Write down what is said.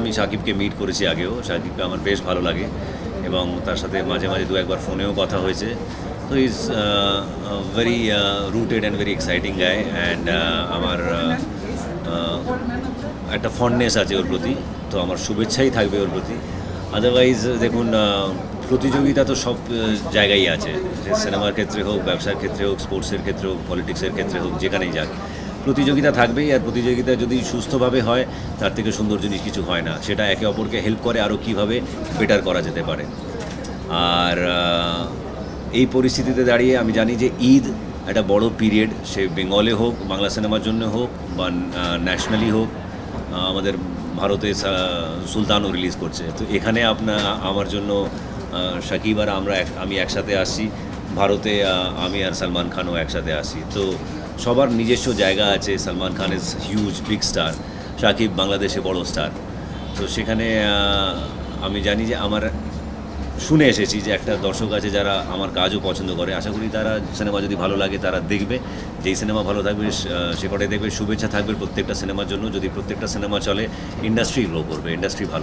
আমি সাকিবকে মিট করেছি আগেও। সাকিবকে আমার বেশ ভালো লাগে এবং তার সাথে মাঝে মাঝে দু একবার ফোনেও কথা হয়েছে। তো is very rooted and very exciting guy and আমার uh, uh, একটা ফন্ডনেস আছে ওর প্রতি। তো আমার শুভেচ্ছাই থাকবে ওর প্রতি। আদারওয়াইজ দেখুন প্রতিযোগিতা তো সব জায়গায় আছে। সিনেমার ক্ষেত্রে হোক ব্যবসার ক্ষেত্রে হোক স্পোর্টসের ক্ষেত্রে হোক পলিটিক্সের ক্ষেত্রে হোক যেখানেই যাক। প্রতিযোগিতা থাকবেই, আর প্রতিযোগিতা যদি সুস্থভাবে হয়, তার থেকে সুন্দর জিনিস কিছু হয় না। সেটা একে অপরকে হেল্প করে আরও কীভাবে বেটার করা যেতে পারে। আর এই পরিস্থিতিতে দাঁড়িয়ে আমি জানি যে ঈদ একটা বড় পিরিয়ড সে বেঙ্গলে হোক, বাংলা সিনেমার জন্য হোক, বা ন্যাশনালি হোক আমাদের ভারতে সুলতানও রিলিজ করছে। তো এখানে আপনার আমার জন্য সাকিব আর আমরা আমি একসাথে আসছি। ভারতে আমি আর সালমান খানও একসাথে আসি। তো সবার নিজস্ব জায়গা আছে। Salman Khan is huge big star Shakib বাংলাদেশে বড় স্টার তো সেখানে আমি জানি যে আমার শুনে এসেছি যে একটা দর্শক আছে যারা আমার কাজও পছন্দ করে। আশা করি তারা সিনেমা যদি ভালো লাগে তারা দেখবে। যেই সিনেমা ভালো থাকবে সে কটাই দেখবে। শুভেচ্ছা থাকবে প্রত্যেকটা সিনেমার জন্য। যদি প্রত্যেকটা সিনেমা চলে ইন্ডাস্ট্রি গ্রো করবে। ইন্ডাস্ট্রি ভালো